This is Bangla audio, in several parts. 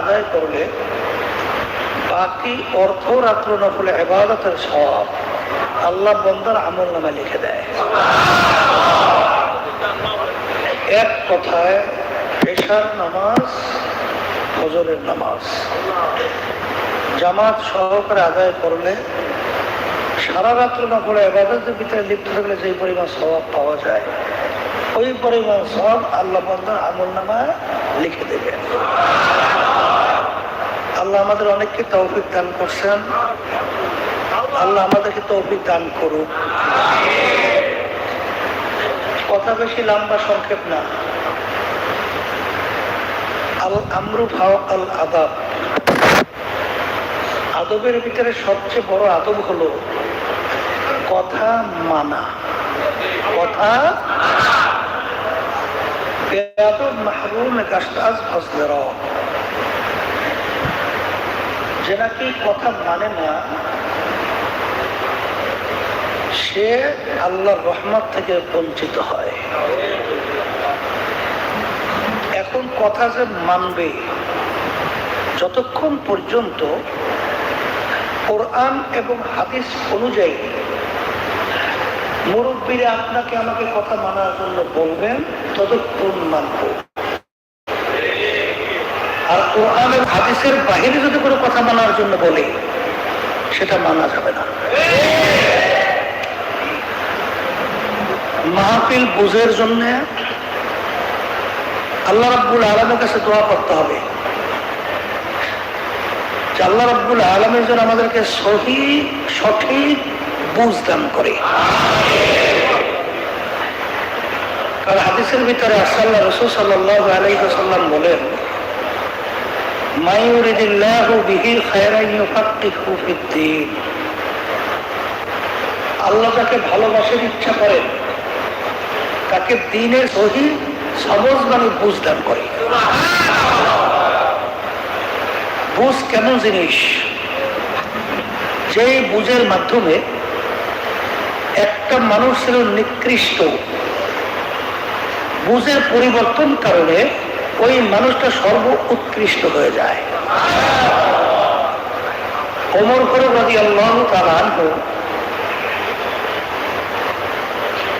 আদায় করলে বাকি অর্থ রাত্র নফলে এবাদতের সব আল্লাহ বন্দার আমল নামে লিখে দেয়। এক কথায় পেশার নামাজ হজরের নামাজ। জামাত সহকারে আদায় করলে সারা রাত্র না করে এবাদতের ভিতরে লিপ্ত থাকলে যে পরিমাণ স্বভাব পাওয়া যায়, ওই পরিমাণ সব আল্লাহ বন্দার আমল নামায় লিখে দেবে আল্লাহ আমাদের অনেককে তৌফিক দান করছেন। আল্লাহ আমাদেরকে তৌফিক দান করুক। কথা বেশি লম্বা সংক্ষেপ না। আল আমরু ভাও আল আদাব। আদবের ভিতরে সবচেয়ে বড় আদব হলো কথা মানা। কথা মাহরুম গাছটাজ ফসলের যে নাকি কথা মানে না, সে আল্লাহর রহমত থেকে বঞ্চিত হয়। এখন কথা যে মানবে, যতক্ষণ পর্যন্ত কোরআন এবং হাদিস অনুযায়ী মুরব্বীরা আপনাকে আমাকে কথা মানার জন্য বলবেন, ততক্ষণ মানব। আর কোরআন এবং হাদিসের বাহিরে যদি কোনো কথা মানার জন্য বলে, সেটা মানা যাবে না। মাহফিল বুঝের জন্য আল্লাহ রাব্বুল আলমের কাছে দোয়া করতে হবে। যে আল্লাহ রাব্বুল আলমের জন্য আমাদেরকে সহি, সঠিক বুঝ দান করে। কারণ হাদিসের ভিতরে আসাল্লাহ রসুল সাল্লাহ আলাইসাল্লাম বলেন আল্লাহ যাকে ভালোবাসার ইচ্ছা করেন, তাকে দিনের সহি সবজ মানে বুঝ দান করে। বুঝ কেমন জিনিস? যে বুঝের মাধ্যমে একটা মানুষ ছিল নিকৃষ্ট, বুঝের পরিবর্তন কারণে ওই মানুষটা সর্ব উৎকৃষ্ট হয়ে যায়। অমর করে যদি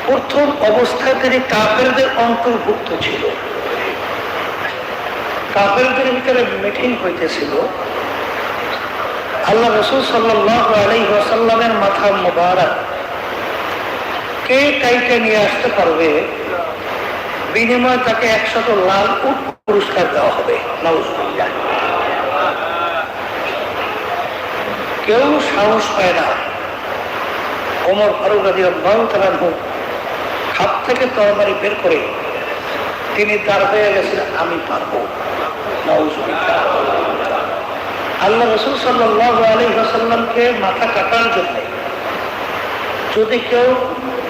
প্রথম অবস্থায় তিনি কাপেরদের অন্তর্ভুক্ত ছিল। কাপেরদের ভিতরে মিটিং হইতেছিল। আল্লাহ রসুল ওয়াসাল্লামের মাথা মোবারক। কে কাইটে নিয়ে আসতে পারবে? বিনিময়ে তাকে একশত লাল উট পুরস্কার দেওয়া হবে। কেউ সাহস পায় না। ওমর ফারুক হাত থেকে তরবারি বের করে তিনি দাঁড় হয়ে গেছেন, আমি পারব। আল্লাহ রসুল সাল্লাহ আলী হাসাল্লামকে মাথা কাটার জন্য যদি কেউ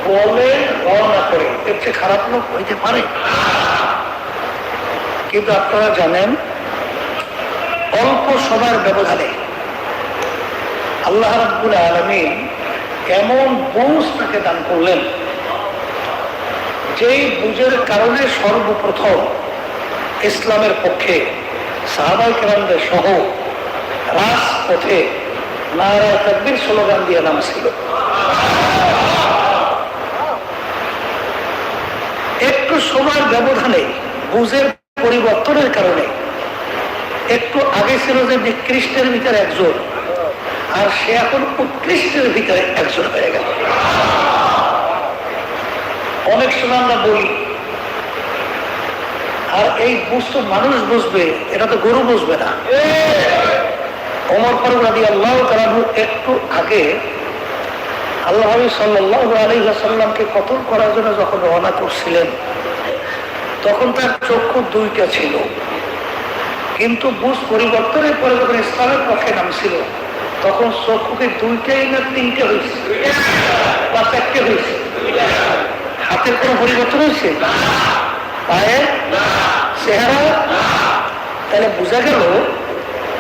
বলে রওনা করে। এর চেয়ে খারাপ লোক হইতে পারে। কিন্তু আপনারা জানেন, অল্প সময়ের ব্যবধানে আল্লাহ রাব্বুল আলমিন এমন বুঝ তাকে দান করলেন, যেই বুঝের কারণে সর্বপ্রথম ইসলামের পক্ষে সাহাবাই কেরামদের সহ রাজপথে নারা তকবির স্লোগান দিয়ে নাম ছিল একটু সময়ের ব্যবধানে বুঝের পরিবর্তনের কারণে একটু আগে ছিল যে নিকৃষ্টের ভিতরে একজন আর সে এখন উৎকৃষ্টের ভিতরে একজন হয়ে গেল। অনেক সময় আমরা বলি আর এই বুঝতো মানুষ বুঝবে এটা তো গরু বুঝবে না। অমর ফারুক রাজি আল্লাহ একটু আগে আল্লাহ সাল্লাহ আলী সাল্লামকে কতল করার জন্য যখন রওনা করছিলেন, তখন তার চক্ষু দুইটা ছিল। কিন্তু বুঝ পরিবর্তনের পরে যখন ইসলামের পক্ষে নামছিল, তখন চক্ষুকে দুইটাই না তিনটে হয়েছে বা চারটে হয়েছে হাতের কোনো পরিবর্তন হয়েছে পায়ের চেহারা? তাহলে বোঝা গেল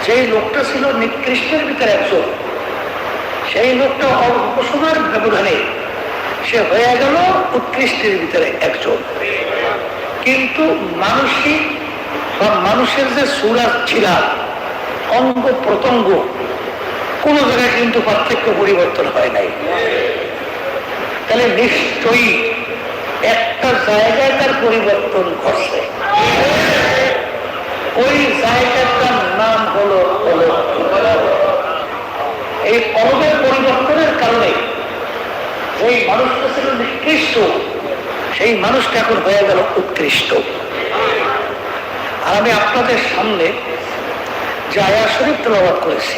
যে লোকটা ছিল নিকৃষ্টের ভিতরে একজন। সেই লোকটা অল্প সময়ের ব্যবধানে সে হয়ে গেল উৎকৃষ্টের ভিতরে একজন। কিন্তু মানসিক বা মানুষের যে সুরাত ছিল, অঙ্গ প্রত্যঙ্গ, কোন জায়গায় কিন্তু পার্থক্য পরিবর্তন হয় নাই। তাহলে নিশ্চয়ই একটা জায়গায় তার পরিবর্তন ঘটছে। ওই জায়গাটার নাম হলো এই অলবের যেই মানুষটা ছিল নিকৃষ্ট, সেই মানুষটা এখন হয়ে গেল উৎকৃষ্ট। আর আমি আপনাদের সামনে যে আয়া শরীফ তেলাবাদ করেছি,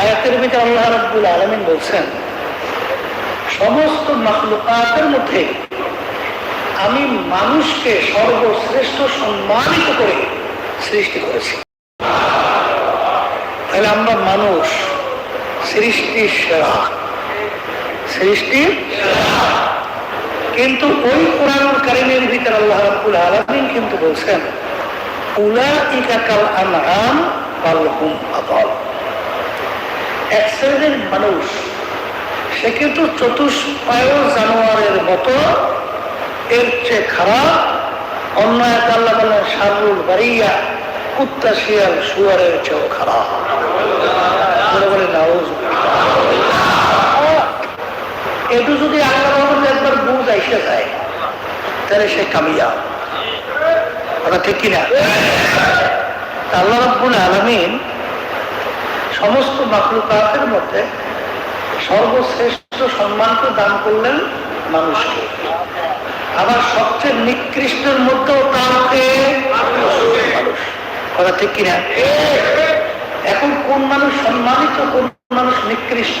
আয়াতের ভিতরে আল্লাহ রাব্বুল আলমিন বলছেন, সমস্ত মাখলুকাতের মধ্যে আমি মানুষকে সর্বশ্রেষ্ঠ সম্মানিত করে সৃষ্টি করেছি। তাহলে আমরা মানুষ সৃষ্টির সেরা। সৃষ্টির কিন্তু ওই কোরআনুল কারিমের ভিতরে আল্লাহ রাব্বুল আলামিন কিন্তু বলছেন, উলাইকা কাল আনআম এক মানুষ, সে কিন্তু চতুষ্পায় জানোয়ারের মতো, এর চেয়ে খারাপ। অন্য এক আল্লাহ বলেন শারুল বাড়িয়া কুত্তা শিয়াল শুয়ারের চেয়েও খারাপ। বলে বলে নাউজ একটু যদি আল্লাহ রহমতে বুঝ যায় তাহলে সে কামিয়া ওটা ঠিক কিনা? আল্লাহ রব্বুল আলমিন সমস্ত মাকলুকাতের মধ্যে সর্বশ্রেষ্ঠ সম্মানকে দান করলেন মানুষকে। আবার সবচেয়ে নিকৃষ্টের মধ্যেও তাকে কথা ঠিক কিনা? এখন কোন মানুষ সম্মানিত, কোন মানুষ নিকৃষ্ট?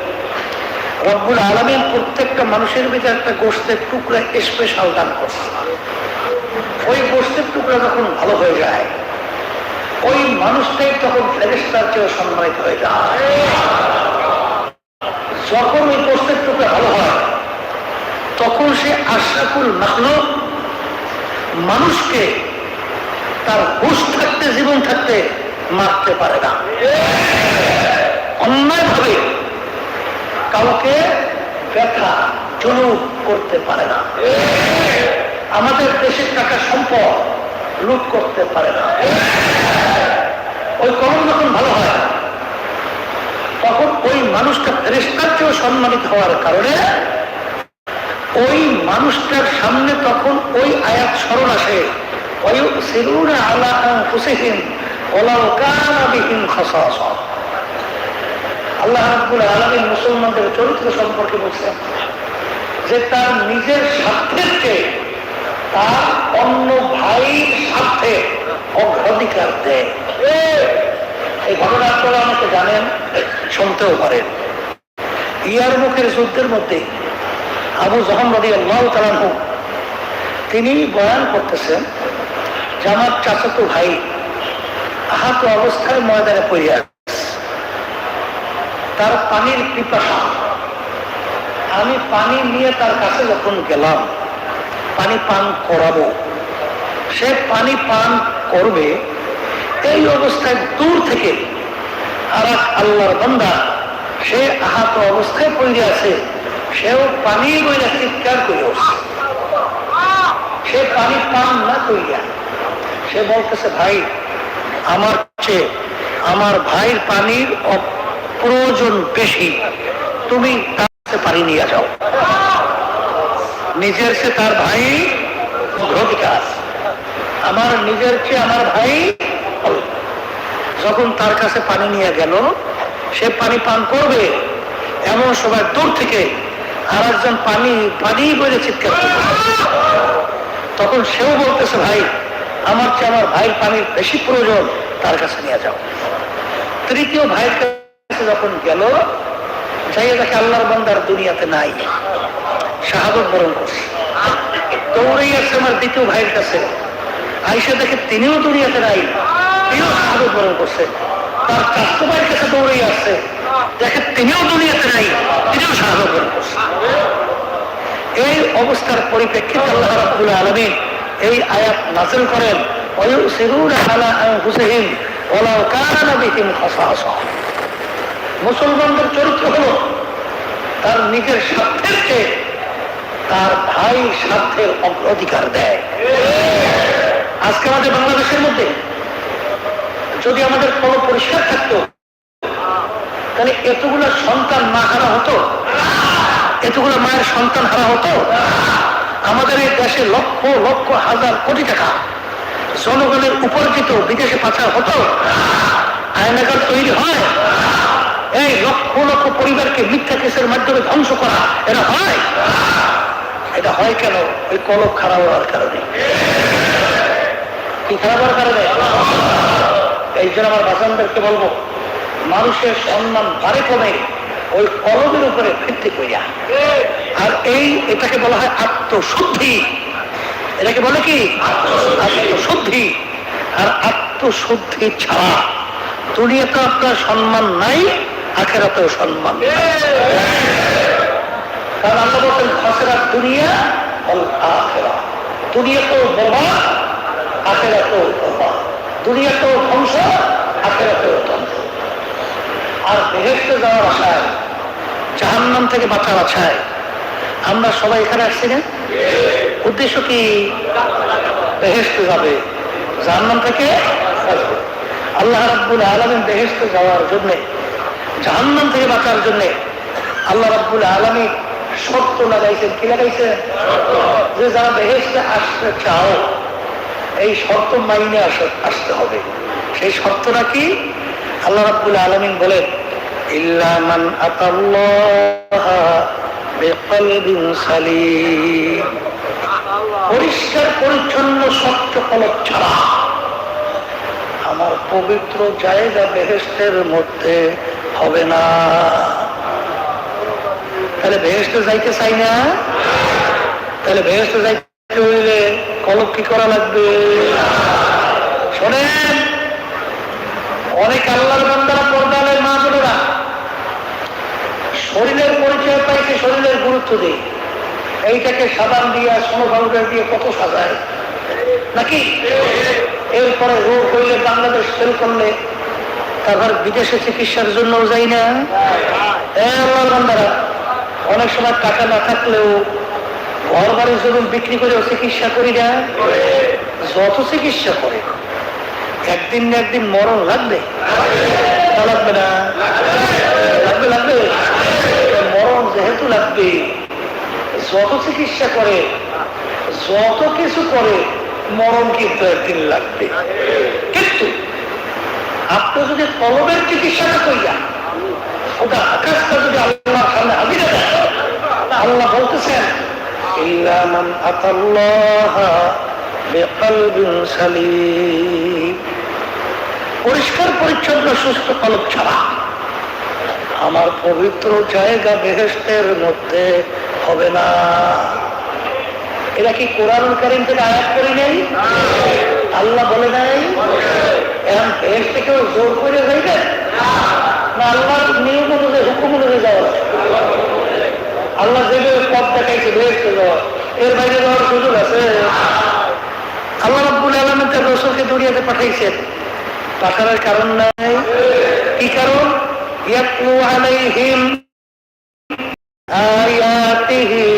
রব্বুল আলমীর প্রত্যেকটা মানুষের ভিতরে একটা গোষ্ঠের টুকরা স্পেশাল দান করছে। ওই গোষ্ঠের টুকরা যখন ভালো হয়ে যায়, ওই মানুষটাই তখন ফেরেস্তার চেয়ে সম্মানিত হয়ে যায়। যখন ওই গোষ্ঠের টুকরা ভালো হয়, তখন সে আশাকুল মাহলো মানুষকে তার হুশ থাকতে, জীবন থাকতে মারতে পারে না। অন্যায়ভাবে কাউকে ব্যথা জুলুম করতে পারে না। আমাদের দেশের টাকা সম্পদ লুট করতে পারে না। ওই কলম যখন ভালো হয়, তখন ওই মানুষটা ফেরেস্তার চেয়েও সম্মানিত হওয়ার কারণে ওই মানুষটার সামনে তখন ওই আয়াত স্মরণ আসে। আলা হুসেহিন ওলাও কানা বিহীন খসাস। আল্লাহ রাব্বুল আলামিন মুসলমানদের চরিত্র সম্পর্কে বলছেন, যে তার নিজের স্বার্থের চেয়ে তার অন্য ভাইয়ের স্বার্থে অগ্রাধিকার দেয়। এই ঘটনা আপনারা আমাকে জানেন, শুনতেও পারেন। ইয়ার মুখের যুদ্ধের মধ্যে আবু জহম রদি আল্লাহ তালানহু তিনি বয়ান করতেছেন, যে আমার চাচাতো ভাই আহত অবস্থায় ময়দানে পড়িয়া তার পানির পিপাসা। আমি পানি নিয়ে তার কাছে যখন গেলাম, পানি পান করাবো, সে পানি পান করবে, এই অবস্থায় দূর থেকে আর এক আল্লাহর বান্দা, সে আহত অবস্থায় পড়ে আছে, সেও পানি বইয়া চিৎকার করে সে পানি পান না করিয়া, সে বলতেছে, ভাই, আমার চেয়ে আমার ভাইয়ের পানির প্রয়োজন বেশি। তুমি তার পানি নিয়ে যাও। নিজের সে তার ভাই অগ্রাধিকার আমার নিজের চেয়ে আমার ভাই যখন তার কাছে পানি নিয়ে গেল, সে পানি পান করবে। এমন সময় দূর থেকে আর একজন পানি পানি বলে চিৎকার তখন সেও বলতেছে, ভাই, আমার চেয়ে আমার ভাইয়ের পানির বেশি প্রয়োজন, তার কাছে নিয়ে যাও। তৃতীয় ভাইয়ের যখন গেল যাইয়া দেখে আল্লাহর বান্দার দুনিয়াতে নাই। শাহাদত বরণ করছে। দৌড়েই আছে আমার দ্বিতীয় ভাইয়ের কাছে। আইসা দেখে তিনিও দুনিয়াতে নাই, তিনিও শাহাদত বরণ করছে। তার চারটো ভাইয়ের কাছে দৌড়েই আসছে। দেখে তিনিও দুনিয়াতে নাই, তিনিও শাহাদত বরণ করছে। এই অবস্থার পরিপ্রেক্ষিতে আল্লাহ রাব্বুল আলামিন এই আয়াত নাযিল করেন আলা আনফুসিহিম, ওয়ালাউ কানা বিহিম খাসাসা। মুসলমানদের চরিত্র হলো তার নিজের স্বার্থের চেয়ে তার ভাই স্বার্থের অগ্রাধিকার দেয়। আজকে আমাদের বাংলাদেশের মধ্যে যদি আমাদের কোনো পরিষ্কার থাকতো, তাহলে এতগুলো সন্তান না হারা হতো, এতগুলো মায়ের সন্তান হারা হতো, আমাদের এই দেশে লক্ষ লক্ষ, হাজার কোটি টাকা জনগণের উপার্জিত বিদেশে পাচার হতো আয়নাগার তৈরি হয় এই লক্ষ লক্ষ পরিবারকে মিথ্যা কেসের মাধ্যমে ধ্বংস করা, এটা হয়? এটা হয় কেন? ওই কলক খারাপ হওয়ার কারণে। কি খারাপ হওয়ার কারণে? এই জন্য আমার বাসানদেরকে বলব, মানুষের সম্মান ভারে কমে, ওই কলমের উপরে ভিত্তি করিয়া। আর এই, এটাকে বলা হয় আত্মশুদ্ধি। এটাকে বলে কি? আত্মশুদ্ধি। আর আত্মশুদ্ধি ছাড়া দুনিয়াতে আপনার সম্মান নাই আখেরাতেও সম্মান। কারণ আল্লাহ বলছেন খাসেরা দুনিয়া আখেরা দুনিয়াতেও বরবাদ আখেরাতেও বরবাদ দুনিয়াতেও ধ্বংস, আখেরাতেও ধ্বংস। আর বেহেস্তে যাওয়ার আশায়, জাহান্নাম থেকে বাঁচার আশায়, আমরা সবাই এখানে আসছি না উদ্দেশ্য কি? বেহেস্তে যাবে, জাহান্নাম থেকে আল্লাহ রাব্বুল আলমিন বেহেস্তে যাওয়ার জন্যে জাহান্নাম থেকে বাঁচার জন্যে আল্লাহ রাব্বুল আলমী শর্ত লাগাইছেন। কি লাগাইছেন যে যারা বেহেস্তে আসতে চাও, এই শর্ত মাইনে আস- আসতে হবে। সেই শর্তটা কি? আল্লাহ রাব্বুল আলমিন বলেন, ইল্লা মান আতাল্লাহ বিকলবিন পরিষ্কার, পরিচ্ছন্ন, স্বচ্ছ কলক ছাড়া আমার পবিত্র জায়গা বেহেস্তের মধ্যে হবে না। তাহলে বেহেস্তে যাইতে চাই না? তাহলে বেহেস্তে যাইতে হইলে কলক কি করা লাগবে? শোনেন, অনেক আল্লাহর বান্দারা পর্দালের মা বোনেরা, শরীরের পরিচয় পাইছে শরীরের গুরুত্ব দেই এইটাকে সাবান দিয়া সোনো পাউডার দিয়ে কত সাজায়? নাকি? এরপরে রোগ হইলে বাংলাদেশ ফেল করলে তারপর বিদেশে চিকিৎসার জন্য যাই না। অনেক সময় টাকা না থাকলেও ঘর বাড়ি জমিন বিক্রি করেও চিকিৎসা করি না। যত চিকিৎসা করে, একদিন না একদিন মরণ লাগবে। না লাগবে না। লাগবে লাগবে। মরণ যেহেতু লাগবে, যত চিকিৎসা করে, যত কিছু করে, মরণ কিন্তু একদিন লাগবে। কিন্তু আপনি যদি কলমের চিকিৎসাটা করিয়া ওটা আকাশটা যদি আল্লাহর সামনে হাজিরা আল্লাহ বলতেছেন পরিষ্কার, পরিচ্ছন্ন, সুস্থ কলব ছাড়া আমার পবিত্র জায়গা বেহেস্তের মধ্যে হবে না। এরা কি কোরআন কারিম থেকে আয়াত করি নাই? আল্লাহ বলে নাই? এখন বেহেস থেকে জোর করে যাইবে না আল্লাহর নিয়ম অনুযায়ী হুকুম অনুযায়ী যাওয়া লাগে? আল্লাহ যেভাবে পথ দেখাইছে বেহেস্তে যাওয়া এর বাইরে যাওয়ার সুযোগ আছে আল্লাহ রাব্বুল আলম তার রসুলকে দুনিয়াতে পাঠাইছেন পাঠানোর কারণ নাই কি কারণ ইয়াতলু আলাইহিম আয়াতিহি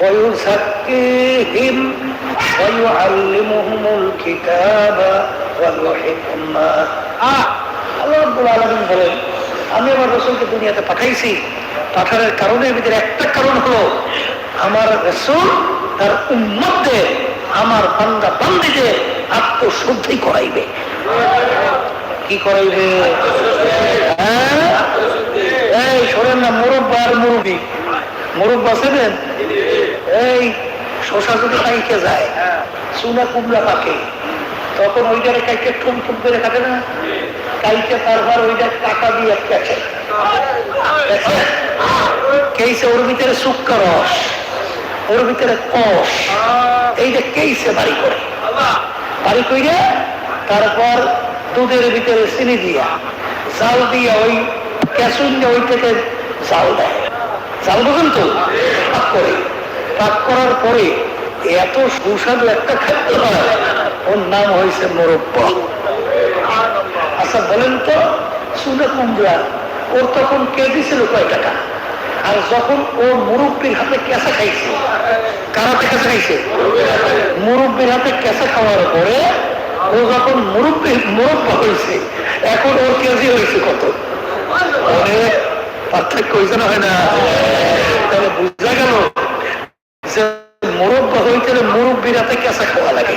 ويزكيهم ويعلمهم الكتاب والحكمة আল্লাহ রাব্বুল আমি আমার রসুলকে দুনিয়াতে পাঠাইছি। পাঠানোর একটা কারণ হলো, আমার রসুল তার উম্মতদের, আমার বান্দা বান্দিদের আত্মশুদ্ধি করাইবে। কি করাইবে? হ্যাঁ? এই শোনেন না, মুরব্বা আর মুরব্বী। মুরব্বা ছিলেন এই শশা যদি কাইকে যায়, চুনা কুমড়া পাকে। তখন ওই ওইটারে কাইকে ঠুম ঠুম করে থাকে না? কাইকে তারপর ওই ওইটা টাকা দিয়ে কেছে কেইছে ওর ভিতরে শুক্কা রস, ওর ভিতরে কষ, এই যে কেইছে বাড়ি করে। বাড়ি কইরে তারপর দুধের ভিতরে চিনি দিয়া জাল দিয়ে ওই ক্যাসুন ওই থেকে জাল দেয়। জাল বুঝুন তো? পাক করে। পাক করার পরে এত সুস্বাদু একটা খাদ্য হয় ওর নাম হয়েছে মোরব্বা। আচ্ছা বলেন তো, শুনে কুমড়া ওর তখন কেজি ছিল কয় টাকা? আর যখন ও মুরব্বীর হাতে কেঁচা খাইছে কারাতে কেঁচা খাইছে? মুরব্বীর হাতে কেঁচা খাওয়ার পরে ও যখন মুরব্বী মুরব্বা হয়েছে এখন ওর কেজি হয়েছে কত? পার্থক্য হয়েছে না হয় না? তাহলে বুঝা গেল যে মুরব্বা হইতে মুরব্বীর হাতে কেঁচা খাওয়া লাগে।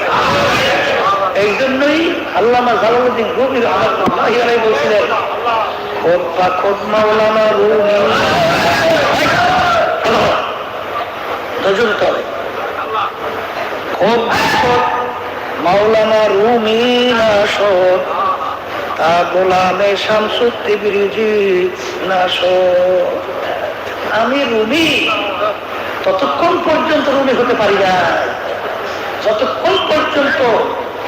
এই জন্যই আল্লামা জালালুদ্দিন গভীর রহমতুল্লাহ বলছিলেন মাওলানা রুমি। শামসুদ্দি বিরিজি নাশদ আমি রুমি, ততক্ষণ পর্যন্ত রুমি হতে পারি না যতক্ষণ পর্যন্ত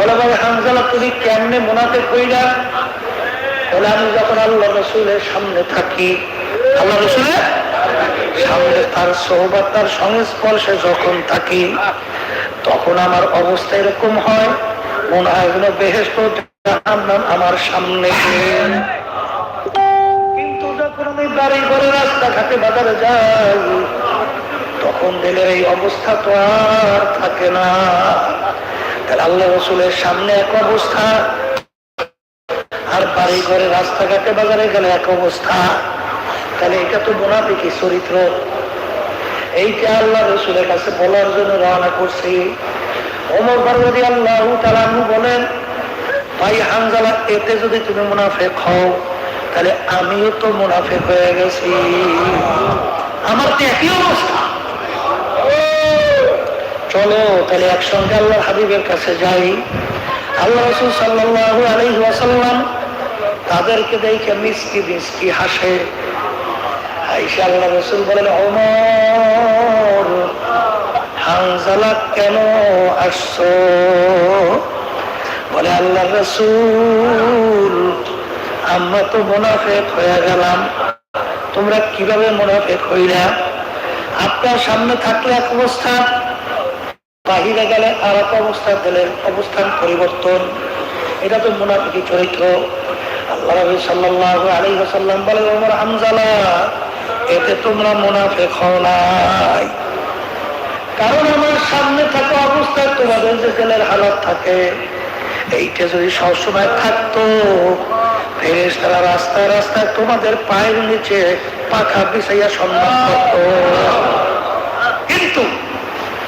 বলে ভাই হানজালা তুমি কেমনে মুনাফিক হইলা? বলে, আমি যখন আল্লাহ রসুলের সামনে থাকি, আল্লাহ রসুলের সামনে তার সৌবাত তার সংস্পর্শে যখন থাকি, তখন আমার অবস্থা এরকম হয়, মনে হয় যেন জাহান্নাম আমার সামনে। কিন্তু যখন আমি বাড়ি ঘরে রাস্তাঘাটে বাজারে যাই, তখন দিলের এই অবস্থা তো আর থাকে না। তাহলে আল্লাহ রসুলের সামনে এক অবস্থা। আর বাড়ি ঘরে, রাস্তাঘাটে, বাজারে গেলে এক অবস্থা। তাহলে এটা তো মোনাফিকি চরিত্র। এইটা আল্লাহ রসুলের কাছে বলার জন্য রওনা করছি। অমর পার্বতী আল্লাহ তালানু বলেন, ভাই হানজালা, এতে যদি তুমি মুনাফেক হও, তাহলে আমিও তো মুনাফেক হয়ে গেছি। আমার তো একই অবস্থা। চলো তাহলে একসঙ্গে আল্লাহ হাবিবের কাছে যাই। আল্লাহ রসুল সাল্লাহ আলহি ওয়াসাল্লাম তাদেরকে দেখে মিসকি মিসকি হাসে। আইসা আল্লাহ রসুল বলেন অমর হানজালা কেন আসছো? বলে, আল্লাহ রসুল, আমরা তো মোনাফেক হয়ে গেলাম। তোমরা কীভাবে মোনাফেক হইলা? আপনার সামনে থাকলে এক অবস্থা বাহিরে গেলে আর এক অবস্থা দিলেন অবস্থান, পরিবর্তন, এটা তো মুনাফিকি চরিত্র। আল্লাহ রবি সাল্লাহ আলী সাল্লাম বলে, ওমর হামজালা এতে তোমরা মুনাফেক হও নাই। কারণ আমার সামনে থাকা অবস্থায় তোমাদের যে জেলের হালত থাকে, এইটা যদি সবসময় থাকতো ফেরেস তারা রাস্তায় রাস্তায় তোমাদের পায়ের নিচে পাখা বিছাইয়া সম্মান করত। কিন্তু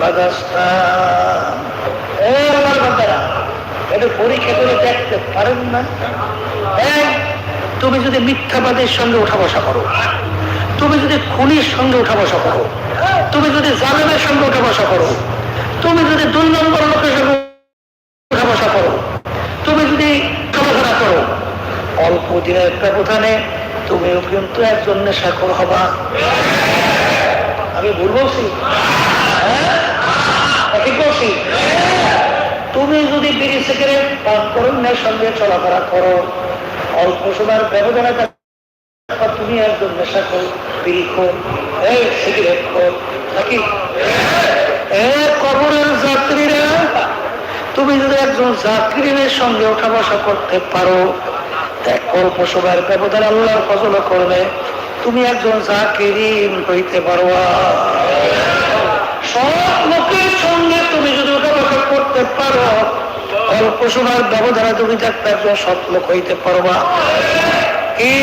বাদাস্তান আমার বান্দারা এটা পরীক্ষা করে দেখতে পারেন না। তুমি যদি মিথ্যাবাদের সঙ্গে উঠা করো, তুমি যদি খুনির সঙ্গে উঠা বসা করো, তুমি যদি জালেমের সঙ্গে উঠা করো, তুমি যদি দুই নম্বর লোকের সঙ্গে উঠা বসা করো, তুমি যদি চলাফেরা করো, অল্প দিনের ব্যবধানে তুমিও কিন্তু একজন নেশাখোর হবা। আমি ভুল বলছি? হ্যাঁ? ঠিক বলছি? তুমি যদি বিড়ি, সিগারেট, পান করুণের সঙ্গে চলাফেরা করো, অল্প সময়ের ব্যবধানে তুমি একজন নেশাখোর, বিড়ি খোর, এই সিগারেট নাকি? কবরের যাত্রীরা, তুমি যদি একজন যাত্রীদের সঙ্গে ওঠা বসা করতে পারো এক অল্প সময়ের ব্যবধান আল্লাহর ফসল করবে। তুমি একজন জাকিরিন হইতে পারবা সব লোকের সঙ্গে তুমি যদি ওঠাবসা করতে পারো, অল্প সময়ের ব্যবধানে তুমি দেখতে একজন সৎ লোক হইতে পারবা। কি?